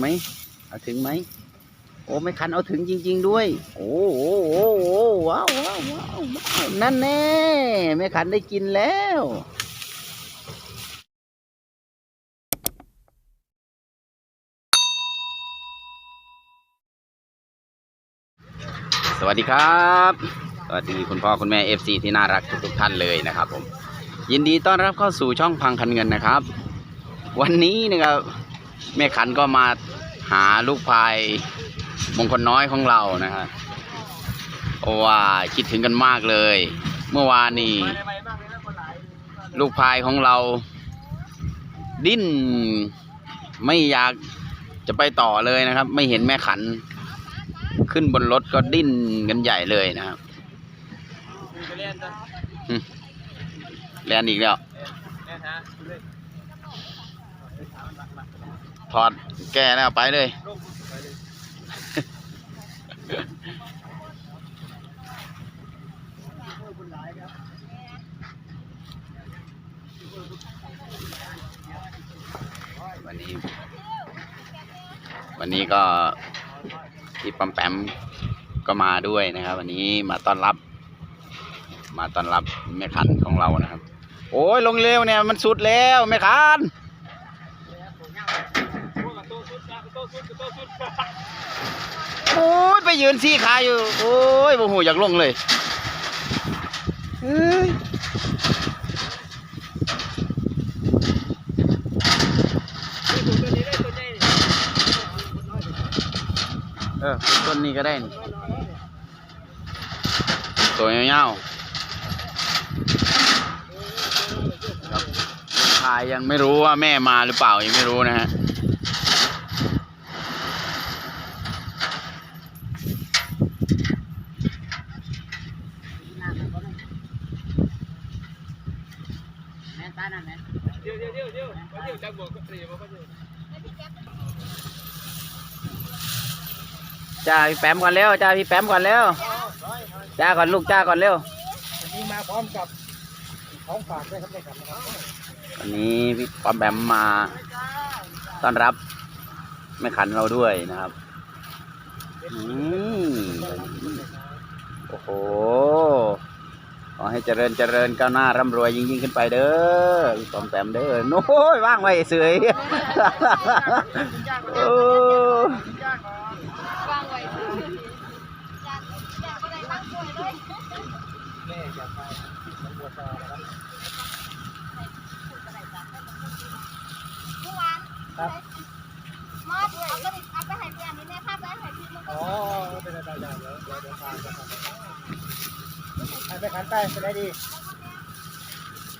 ไหมเอาถึงไหมโอ้ไม่คันเอาถึงจริง ๆ ด้วย โอ้โอ้โอ้โอ้ว้าวว้าวว้าวว้าวนั่นแน่ไม่คันได้กินแล้วสวัสดีครับ สวัสดีคุณพ่อคุณแม่ FC ที่น่ารักทุกๆท่านเลยนะครับผม ยินดีต้อนรับเข้าสู่ช่องพังคันเงินนะครับ วันนี้นะครับ แม่ขันก็มาหาลูกพายมงคลน้อยของเรานะฮะเพราะว่าคิดถึงกันมากเลย เมื่อวานนี้ลูกพายของเรา ดิ้นไม่อยากจะไปต่อเลยนะครับ ไม่เห็นแม่ขัน ขึ้นบนรถก็ดิ้นกันใหญ่เลยนะครับหึแลนอีกแล้ว ถอดแก้แล้วไปเลยวันนี้ วันนี้ก็พี่ปั๊มแปมก็มาด้วยนะครับ วันนี้มาต้อนรับ มาต้อนรับแม่คันของเรานะครับ โอ้ยลงเร็วเนี่ยมันสุดแล้วแม่คัน โอ้ยไปยืนซี่ขาอยู่ โอ้ยโมโหอยากลงเลยเอ้ยเออต้นนี้ก็ได้นี่ตัวยาวๆครับชายยังไม่รู้ว่าแม่มาหรือเปล่ายังไม่รู้นะฮะ จ้าพี่แปมก่อนเร็วจ้าพี่แปมก่อนเร็วจ้าก่อนลูกจ้าก่อนเร็ววันนี้มาพร้อมกับของฝากด้วยครับแม่ครับนะครับวันนี้พี่ปอมแปมมาต้อนรับแม่ขันเราด้วยนะครับอืมโอ้โห ขอให้เจริญเจริญก้าวหน้าร่ำรวยยิ่งยิ่งขึ้นไปเด้อพี่ปอมแปมเด้อโน้ยว่างไว้เสยโอ้วาง ไปขันไปเป็นไรดี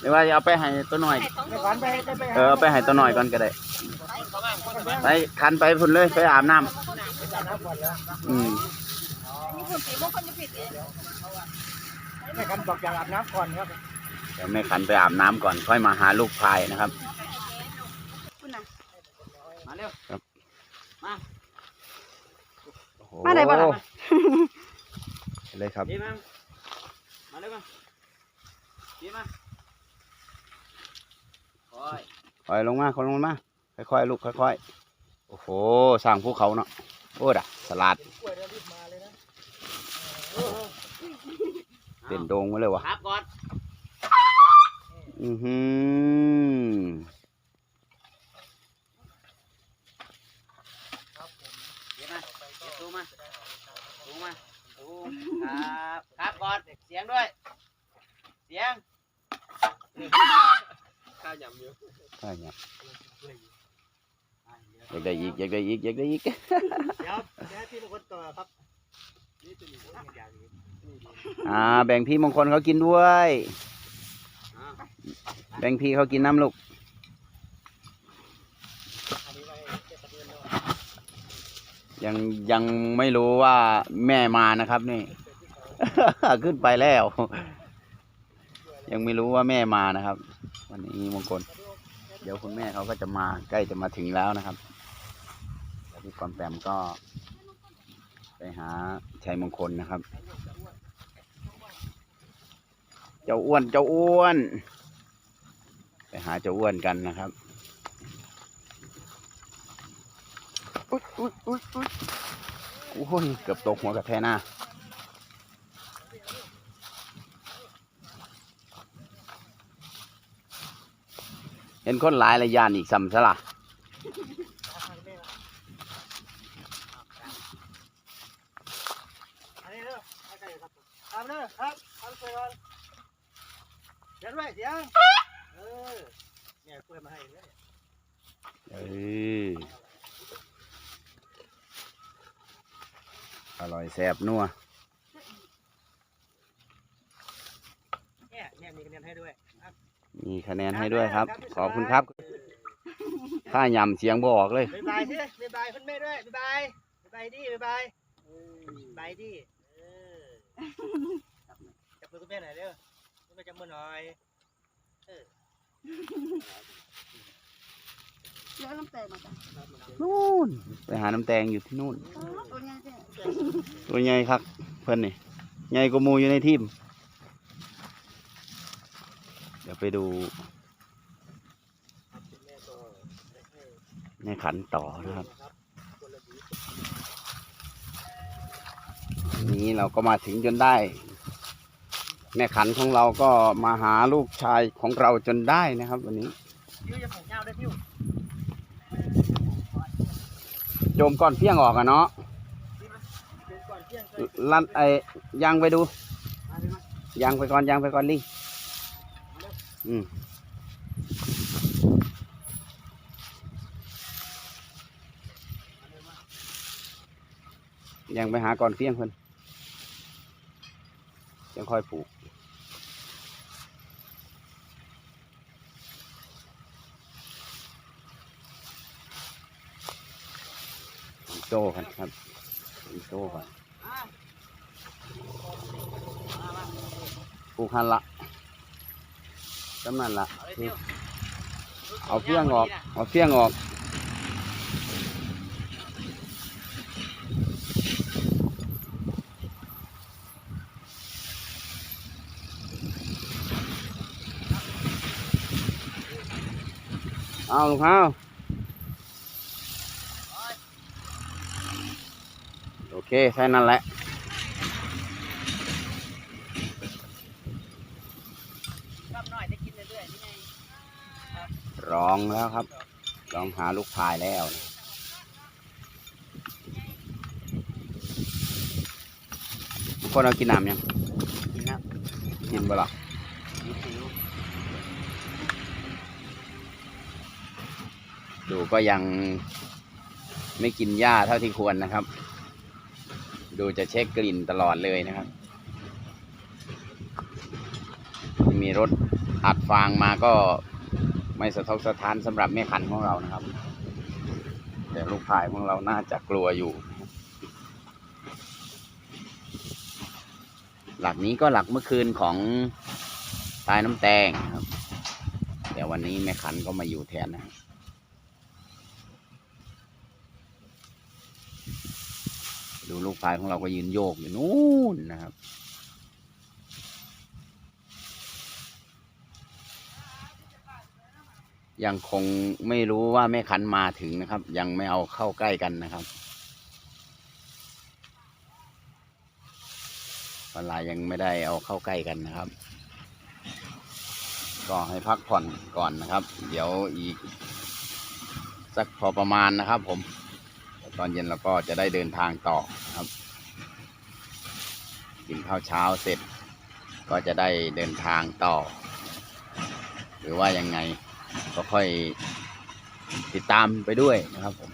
ไม่ว่าจะเอาไปให้ตัวหน่อยให้สองไปตัวขันไปไปไปเออเอาไปให้ตัวหน่อยก่อนก็ได้ ไปคันไปพุ่นเลยไปอาบน้ำไปจานน้ำก่อนแล้วอืมนี่คุณสีมงคลจะผิดเองแม่ขันบอกอยากอาบน้ำก่อนครับเดี๋ยวแม่ขันไปอาบน้ำก่อน ค่อยมาหาลูกพายนะครับคุณน่ะมาเร็วครับ มาโอ้โหมาได้บ่ล่ะ เลยครับ ดีมั้ง มาเลยมั้งดีมั้งโอ้ยคอยลงมาคอยลงมาค่อยๆลูกค่อยๆ โอ้โหสร้างภูเขาเนาะโอ้ด่ะสลัดกล้วยเดี๋ยวรีบมาเลยนะเป็นโดงมาเลยวะครับก่อนอือหือเดี๋ยวมาเดี๋ยวตูมาตูมาตูครับครับก่อนเสียงด้วย เสียงข้าวยำเยอะ ใช่เนี่ยอยากได้อีกอยากได้อีกอยากได้อีกเดี๋ยวเดี๋ยวที่เป็นคนต่อครับนี่ตัวนี้อย่างนี้อ่าแบ่งพี่มงคลเขากินด้วยอ่าแบ่งพี่เขากินน้ำลูกอันนี้ไว้เก็บเงินแล้วยังยังไม่รู้ว่าแม่มานะครับนี่ ขึ้นไปแล้ว ยังไม่รู้ว่าแม่มานะครับ วันนี้มงคล เดี๋ยวคุณแม่เขาก็จะมาใกล้จะมาถึงแล้วนะครับแล้วพี่กอนแปมก็ ไปหาชัยมงคลนะครับ เจ้าอ้วนเจ้าอ้วน ไปหาเจ้าอ้วนกันนะครับอุ๊ยอุ๊ยอุ๊ยอุ๊ยโอ้ยเกือบตกหัวกระแทกหน้า เห็นคนหลายระยานอีกซ้ำซะละอันนี้เด้อให้ใกล้ครับทำเด้อครับทำเสร็จก่อนเดี๋ยวด้วยเสียงเออเนี่ยกล้วยมาให้เลยเอออร่อยแซ่บนัวเนี่ยเนี่ยมีคะแนนให้ด้วยครับ มีคะแนนให้ด้วยครับ ขอบคุณครับถ้ายำเสียงบออกเลย บ๊ายบายสิบ๊ายบายคุณแม่ด้วยบ๊ายบายบ๊ายบายดิบ๊ายบายบ๊ายบายดิเออจับมือคุณแม่หน่อยเร็วคุณแม่จับมือหน่อยเลือกน้ำเตยมาจ้ะนู่นไปหาน้ำแตงอยู่ที่นู่นอ๋อตัวใหญ่จ้ะตัวใหญ่ครับเพิ่นนี่ใหญ่กว่าหมูอยู่ในทีม เดี๋ยวไปดู ในขันต่อนะครับ นี้เราก็มาถึงจนได้ แม่ขันของเราก็มาหาลูกชายของเราจนได้นะครับ วันนี้พิวจะผมยาวได้พิวโจมก้อนเพี้ยงออกอะเนาะเป็นก่อนเที่ยงเคยลันไอ้ยางไปดูมาเลยมายางไปก่อนยางไปก่อนลิง อืมยังไปหาก่อนเพียงเพิ่นยังค่อยปลูกโต้กันครับโต้กันปลูกหันละ จำนั่นละคือเอาเฟี้ยงออก เอาเฟี้ยงออกเอาลูกข้าวโอเคแค่นั้นแหละ รอบหน่อยจะกินเรื่อยๆนี่ไง ร้องแล้วครับร้องหาลูกพายแล้วนะทุกคนเอากินน้ำยัง กินนะกินบ่ล่ะดูก็ยังไม่กินหญ้าเท่าที่ควรนะครับ ดูจะเช็คกลิ่นตลอดเลยนะครับ มีรถอัดฟางมาก็ ไม่สะทกสะท้านสำหรับแม่ขันของเรานะครับ แต่ลูกพายของเราน่าจะกลัวอยู่ หลักนี้ก็หลักเมื่อคืนของตายน้ำแตงครับ แต่วันนี้แม่ขันก็มาอยู่แทนนะดูลูกพายของเราก็ยืนโยกอยู่นู่นนะครับ ยังคงไม่รู้ว่าแม่ขันมาถึงนะครับ ยังไม่เอาเข้าใกล้กันนะครับเวลายังไม่ได้เอาเข้าใกล้กันนะครับ ก็ให้พักผ่อนก่อนนะครับ เดี๋ยวอีก สักพอประมาณนะครับ ผม ตอนเย็นเราก็จะได้เดินทางต่อครับ กินข้าวเช้าเสร็จ ก็จะได้เดินทางต่อ หรือว่ายังไง ก็ค่อยติดตามไปด้วยนะครับผม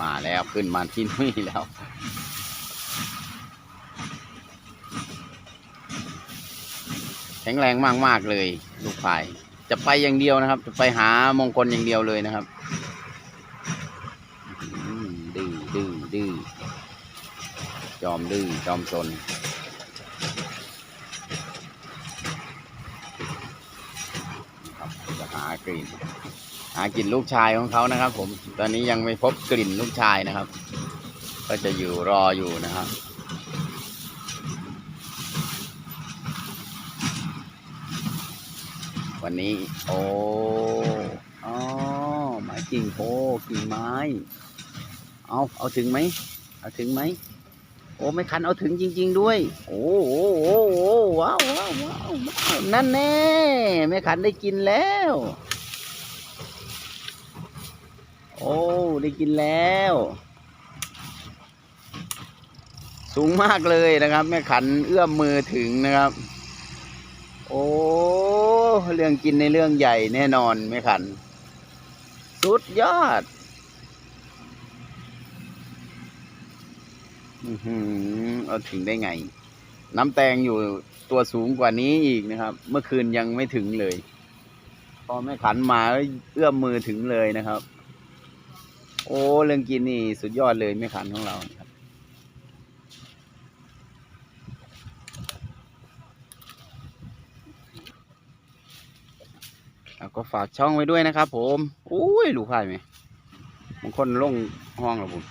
มาแล้วขึ้นมาที่นี่แล้ว แข็งแรงมากๆเลย ลูกพาย จะไปอย่างเดียวนะครับ จะไปหามงคลอย่างเดียวเลยนะครับดื้อดื้อดื้อจอมดื้อจอมสน ครับจะหา กลิ่นหากลิ่นลูกชายของเขานะครับ ผมตอนนี้ยังไม่พบกลิ่นลูกชายนะครับ ก็จะอยู่รออยู่นะครับวันนี้ โอ้อ๋อไม้กิ่งโพกิ่งไม้ เอาเอาถึงไหมเอาถึงไหมโอ้ไม่คันเอาถึงจริง ๆ ด้วย โอ้โอ้โอ้โอว้าวว้าวว้าวนั่นแน่แม่คันได้กินแล้ว อ้ ได้กินแล้ว สูงมากเลยนะครับ แม่ขันเอื้อมมือถึงนะครับ โอ้ เรื่องกินในเรื่องใหญ่แน่นอนแม่ขัน สุดยอดอือหือเอาถึงได้ไง น้ำแตงอยู่ตัวสูงกว่านี้อีกนะครับ เมื่อคืนยังไม่ถึงเลย พอแม่ขันมาเอื้อมมือถึงเลยนะครับ โอ้เรื่องกินนี่สุดยอดเลยแม่ขันของเราครับ แล้วก็ฝากช่องไว้ด้วยนะครับผมอุ้ยลูกไผ่ไหมบางคนลงห้องแล้วผม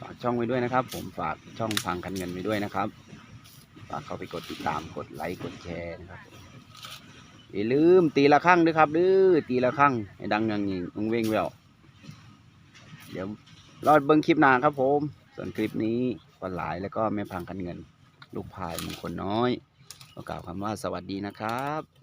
ฝากช่องไว้ด้วยนะครับ ผมฝากช่องพังกันเงินไว้ด้วยนะครับฝากเข้าไปกดติดตามกดไลค์กดแชร์นะครับอย่าลืมตีละครั้งด้วยครับดื้อตีละครั้งให้ดังอย่างนี้งเวงแวว ดี๋ยวรอดเบิ้งคลิปหน้าครับผม ส่วนคลิปนี้ก็หลายแล้วก็แม่พังกันเงิน ลูกพายมงคลน้อยก็กล่าวคำว่าสวัสดีนะครับ